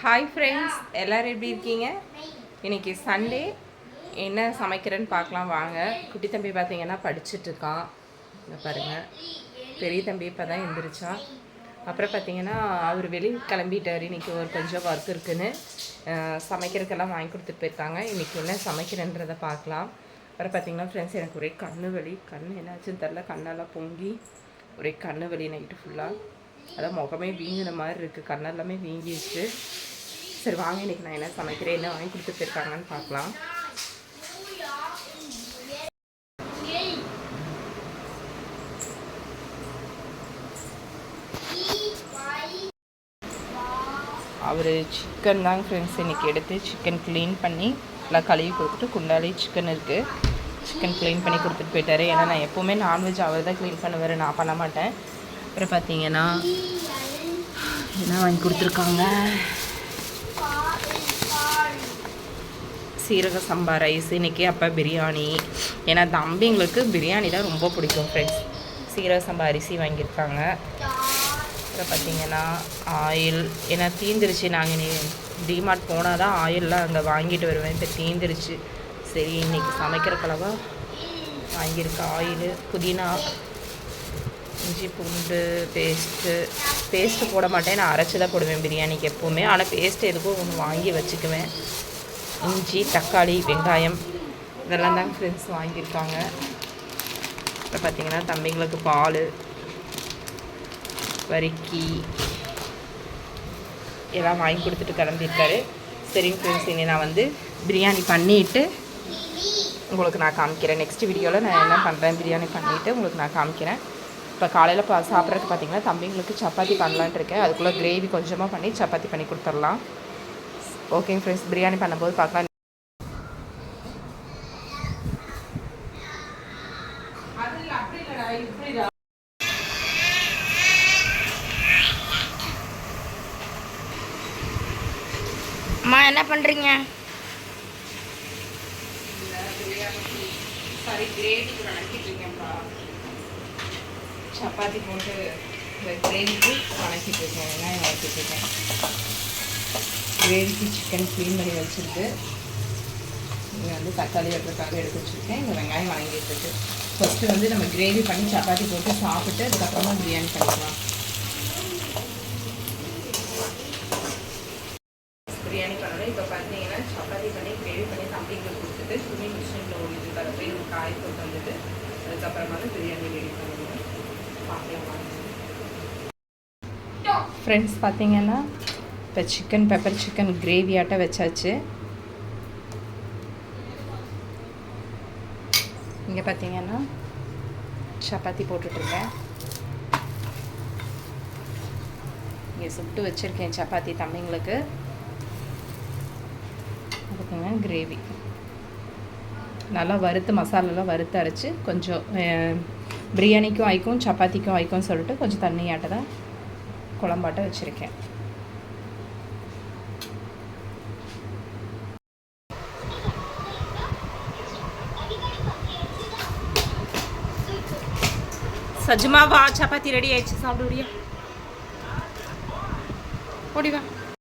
Hi friends எல்லோரும் எப்படி இருக்கீங்க? இன்னைக்கு சண்டே என்ன சமைக்கிறேன்னு பார்க்கலாம் வாங்க. குட்டி தம்பி பார்த்தீங்கன்னா படிச்சுட்டு இருக்கான். பாருங்கள் பெரிய தம்பி இப்போ தான் எழுந்திரிச்சான் அப்புறம் பார்த்தீங்கன்னா அவர் வெளியே கிளம்பிட்டார். இன்னைக்கு ஒரு கொஞ்சம் ஒர்க் இருக்குதுன்னு சமைக்கிறதுக்கெல்லாம் வாங்கி கொடுத்துட்டு போயிருக்காங்க. இன்னைக்கு என்ன சமைக்கிறேன்றதை பார்க்கலாம். அப்புறம் பார்த்தீங்கன்னா ஃப்ரெண்ட்ஸ் எனக்கு ஒரே கண்ணு வலி. கண் என்னாச்சுன்னு தெரில கண்ணெல்லாம் பொங்கி ஒரே கண்ணு வலி நைட்டு ஃபுல்லாக அதான் முகமே வீங்கின மாதிரி இருக்குது கண்ணெல்லாமே வீங்கிடுச்சு சரி வாங்க இன்றைக்கி நான் என்ன சமைக்கிறேன் என்ன வாங்கி கொடுத்துட்டு போயிருக்காங்கன்னு பார்க்கலாம். அவர் சிக்கன் தாங்க ஃப்ரெண்ட்ஸ் இன்றைக்கி எடுத்து சிக்கன் க்ளீன் பண்ணி நல்லா கழுவி கொடுத்துட்டு குண்டாலே சிக்கன் இருக்குது சிக்கன் க்ளீன் பண்ணி கொடுத்துட்டு போயிட்டார். ஏன்னா நான் எப்போவுமே நான்வெஜ் அவர் தான் க்ளீன் பண்ணுவார். நான் பண்ண மாட்டேன். அப்புறம் பார்த்தீங்கன்னா என்ன வாங்கி கொடுத்துருக்காங்க? சீரக சம்பா ரைஸ் இன்றைக்கி அப்போ பிரியாணி. ஏன்னா தம்பிங்களுக்கு பிரியாணி தான் ரொம்ப பிடிக்கும் ஃப்ரெண்ட்ஸ் சீரக சம்பா அரிசி வாங்கியிருக்காங்க. அப்புறம் பார்த்தீங்கன்னா ஆயில். ஏன்னா தீந்துருச்சு நாங்கள் நீ டிமார்ட் போனால் தான் ஆயிலெலாம் அங்கே வாங்கிட்டு வருவேன். இப்போ தீந்துருச்சு. சரி இன்னைக்கு சமைக்கிற கலவா வாங்கியிருக்க ஆயில். புதினா இஞ்சி பூண்டு பேஸ்ட்டு பேஸ்ட்டு போட மாட்டேன். நான் அரைச்சி தான் போடுவேன் பிரியாணிக்கு எப்போவுமே. ஆனால் பேஸ்ட்டு எதுக்கும் ஒன்று வாங்கி வச்சுக்குவேன். இஞ்சி தக்காளி வெங்காயம் இதெல்லாம் தாங்க ஃப்ரெண்ட்ஸ் வாங்கியிருக்காங்க. இப்போ பார்த்தீங்கன்னா தம்பிங்களுக்கு பால் வரிக்கி எல்லாம் வாங்கி கொடுத்துட்டு கிளம்பியிருக்காரு. சரிங்க ஃப்ரெண்ட்ஸ் இனி நான் வந்து பிரியாணி பண்ணிவிட்டு உங்களுக்கு நான் காமிக்கிறேன். நெக்ஸ்ட் வீடியோவில் நான் என்ன பண்ணுறேன் பிரியாணி பண்ணிவிட்டு உங்களுக்கு நான் காமிக்கிறேன். இப்போ காலையில் பா சாப்பிட்றதுக்கு பார்த்தீங்கன்னா தம்பிங்களுக்கு சப்பாத்தி பண்ணலான்ட்டு இருக்கேன். அதுக்குள்ளே கிரேவி கொஞ்சமாக பண்ணி சப்பாத்தி பண்ணி கொடுத்துடலாம். ஓகேங்க ஃப்ரெண்ட்ஸ் பிரியாணி பண்ணும்போது பார்க்கலாம். அம்மா என்ன பண்ணுறீங்க சாரி கிரேவி வணக்கிட்டுருக்கேன்ப்பா சப்பாத்தி போட்டு கிரேவிக்கு வணக்கிட்டு இருக்கேன் வெங்காயம் வணக்கிட்டு இருக்கேன். கிரேவிக்கு சிக்கன் க்ளீன் பண்ணி வச்சுருக்கு. இங்கே வந்து தக்காளி வெட்டுறதுக்காக எடுத்து வச்சுருக்கேன். இங்கே வெங்காயம் வணங்கிட்டு இருக்கு. ஃபஸ்ட்டு வந்து நம்ம கிரேவி பண்ணி சப்பாத்தி போட்டு சாப்பிட்டு அதுக்கப்புறமா பிரியாணி பண்ணிக்கலாம். பிரியாணி பண்ணணும். இப்போ பார்த்தீங்கன்னா சப்பாத்தி பண்ணி கிரேவி பண்ணி தம்பிக்கு கொடுத்துட்டு துணி மிஷினில் ஓடிட்டு அதை போய் நம்ம காய போட்டு வந்துட்டு அதுக்கப்புறமா தான் பிரியாணி ரெடி பண்ணணும். பார்க்கலாம் ஃப்ரெண்ட்ஸ் பார்த்தீங்கன்னா இப்போ சிக்கன் பெப்பர் சிக்கன் கிரேவியாட்ட வச்சாச்சு. இங்கே பார்த்தீங்கன்னா சப்பாத்தி போட்டுட்ருக்கேன். இங்கே சுட்டு வச்சுருக்கேன் சப்பாத்தி தம்பிங்களுக்கு. அதுக்குங்க கிரேவி நல்லா வறுத்து மசாலாலாம் வறுத்து அரைச்சி கொஞ்சம் பிரியாணிக்கும் ஆய்க்கும் சப்பாத்திக்கும் ஆய்க்கும் சொல்லிட்டு கொஞ்சம் தண்ணியாட்ட தான் குழம்பாட்ட வச்சுருக்கேன். சஜ்மாவா சப்பாத்தி ரெடி ஆயிடுச்சு. சாப்பிடுறியா ஓடிவா